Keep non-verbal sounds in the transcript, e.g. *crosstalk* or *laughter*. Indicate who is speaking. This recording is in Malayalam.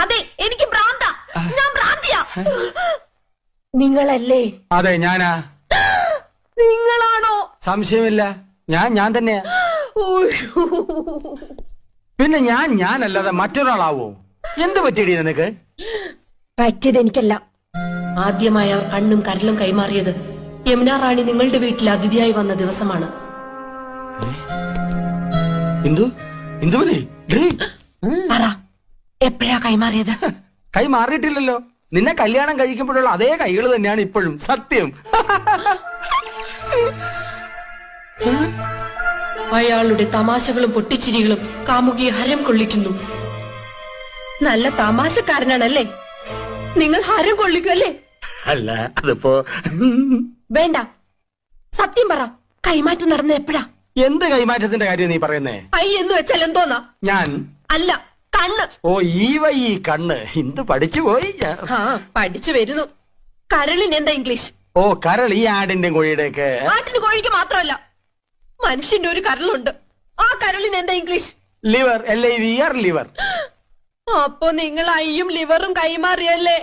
Speaker 1: അതെ എനിക്ക് ഭ്രാന്ത. ഞാൻ ഭ്രാന്തിയാ. നിങ്ങളല്ലേ?
Speaker 2: അതെ ഞാനാ.
Speaker 1: നിങ്ങളാണോ?
Speaker 2: സംശയമില്ല. ഞാൻ ഞാൻ തന്നെയാ. പിന്നെ ഞാൻ ഞാനല്ലാതെ മറ്റൊരാളാവോ? എന്ത് പറ്റിയടി നിനക്ക്?
Speaker 1: പറ്റിയത് എനിക്കല്ല. ആദ്യമായി അവർ കണ്ണും കരലും കൈമാറിയത്. യമുന റാണി നിങ്ങളുടെ വീട്ടിൽ അതിഥിയായി വന്ന ദിവസമാണ്.
Speaker 2: ഇന്ദുമതി? ഡേയ്,
Speaker 1: പറ. എപ്പോഴാ കൈമാറിയത്? *laughs*
Speaker 2: കൈ മാറിയിട്ടില്ലല്ലോ. നിന്നെ കല്യാണം കഴിക്കുമ്പോഴുള്ള അതേ കൈകൾ തന്നെയാണ് ഇപ്പോഴും. സത്യം. *laughs*
Speaker 1: അയാളുടെ തമാശകളും പൊട്ടിച്ചിരികളും കാമുകിയെ ഹരം കൊള്ളിക്കുന്നു. നല്ല തമാശക്കാരനാണല്ലേ? നിങ്ങൾ ഹരം കൊള്ളിക്കല്ലേ
Speaker 2: അല്ല? അതിപ്പോ *laughs*
Speaker 1: വേണ്ട. സത്യം പറ കൈമാറ്റം നടന്ന എപ്പോഴാ?
Speaker 2: എന്ത് കൈമാറ്റത്തിന്റെ കാര്യം നീ പറയുന്നേ?
Speaker 1: ഐ എന്ന് വെച്ചാൽ എന്തോന്നാ?
Speaker 2: ഞാൻ
Speaker 1: അല്ല. കണ്ണ്.
Speaker 2: ഓ ഈ വൈ ഈ കണ്ണ്. ഇന്ന് പഠിച്ചു പോയി ഞാൻ.
Speaker 1: ആ പഠിച്ചു വരുന്നു. കരളിന് എന്താ ഇംഗ്ലീഷ്?
Speaker 2: ഓ കരൾ ഈ ആടിന്റെ കോഴിയുടെയൊക്കെ.
Speaker 1: ആട്ടിന് കോഴിക്ക് മാത്രമല്ല മനുഷ്യന്റെ ഒരു കരളുണ്ട്. ആ കരളിന് എന്താ English?
Speaker 2: Liver L I V R liver.
Speaker 1: അപ്പൊ നിങ്ങൾ അയ്യും ലിവറും കൈമാറിയല്ലേ?